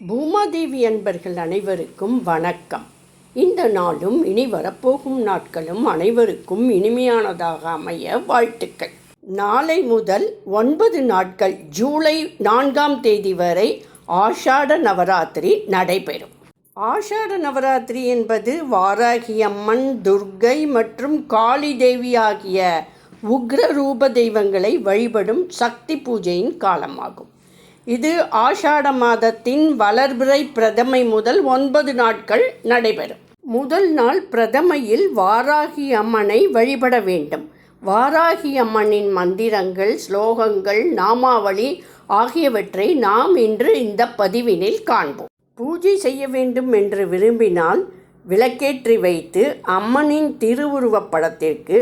பூமாதேவி அன்பர்கள் அனைவருக்கும் வணக்கம். இந்த நாளும் இனி வரப்போகும் நாட்களும் அனைவருக்கும் இனிமையானதாக அமைய வாழ்த்துக்கள். நாளை முதல் ஒன்பது நாட்கள் ஜூலை நான்காம் தேதி வரை ஆஷாட நவராத்திரி நடைபெறும். ஆஷாட நவராத்திரி என்பது வாராகி அம்மன் துர்க்கை மற்றும் காளி தேவி ஆகிய உக்ர ரூப தெய்வங்களை வழிபடும் சக்தி பூஜையின் காலமாகும். இது ஆஷாட மாதத்தின் வளர்பிறை பிரதமை முதல் ஒன்பது நாட்கள் நடைபெறும். முதல் நாள் பிரதமையில் வாராகி அம்மனை வழிபட வேண்டும். வாராகி அம்மனின் மந்திரங்கள் ஸ்லோகங்கள் நாமாவளி ஆகியவற்றை நாம் இன்று இந்த பதிவினில் காண்போம். பூஜை செய்ய வேண்டும் என்று விரும்பினால் விளக்கேற்றி வைத்து அம்மனின் திருவுருவப் படத்திற்கு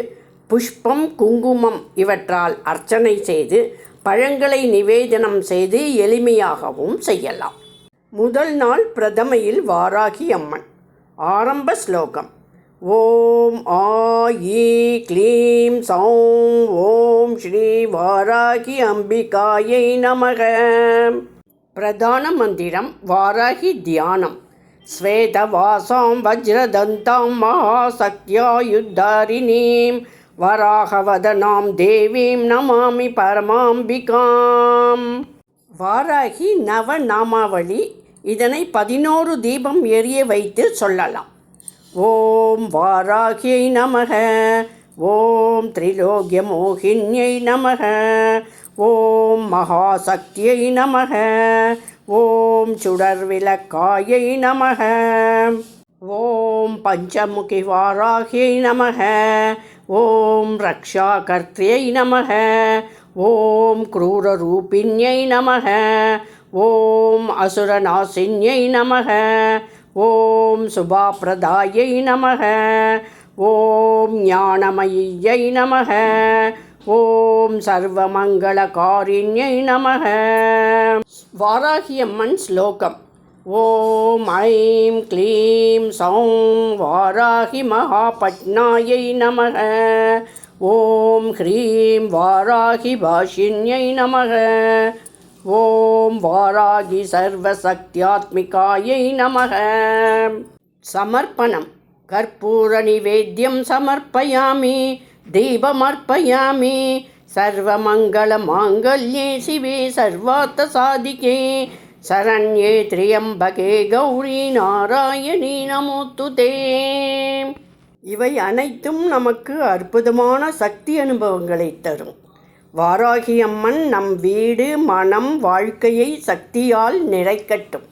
புஷ்பம் குங்குமம் இவற்றால் அர்ச்சனை செய்து பழங்களை நிவேதனம் செய்து எளிமையாகவும் செய்யலாம். முதல் நாள் பிரதமையில் வாராகி அம்மன். ஆரம்ப ஸ்லோகம். ஓம் ஆ ஈ க்ளீம் சௌம் ஓம் ஸ்ரீ வாராகி அம்பிகாயை நமக. பிரதான மந்திரம் வாராகி தியானம். ஸ்வேதவாசாம் வஜ்ரதந்தாம் மகாசக்தியாயுத்தாரிணீம் வராகவதனாம் தேவீம் நமாமி பரமாம்பிகாம். வாராகி நவநாமாவளி இதனை பதினோரு தீபம் எரிய வைத்து சொல்லலாம். ஓம் வாராகியை நமக ஓம் திரிலோக்கிய மோகின்யை நமக ஓம் மகாசக்தியை நமக ஓம் சுடர்விளக்காயை நமக ஓம் பஞ்சமுகி வாராகியை நமக ஓம் ரக்ஷாகர்த்தியை நமக ஓம் क्रूररूपिण्यै நமக ஓம் அசுரநாசின்யை நமக ஓம் சுபாப்பிரதாயை நமக ஓம் ஞானமயியை நமக ஓம் சர்வமங்களகாரிண்யை நமக வாராகியம்மன் ஸ்லோகம் ஓம் ஐம் க்ளீம் சௌம் வாராகி மகாபட்னாயை நமக. ஓம் ஹ்ரீம் வாராகி பாஷின்யை நமக. ஓம் வாராகி சர்வசக்தியாத்மிகாயை நமக. சமர்ப்பணம். கற்பூர நிவேத்தியம் சமர்ப்பயாமி. தீபமர்ப்பயாமி. சர்வமங்கள மாங்கல்யே சிவே சர்வார்த்த சாதிகே. சரண்யே திரியம்பகே கௌரி நாராயணி நமோத்துதே இவை அனைத்தும் நமக்கு அற்புதமான சக்தி அனுபவங்களை தரும். வாராகி அம்மன் நம் வீடு மனம் வாழ்க்கையை சக்தியால் நிறைக்கட்டும்.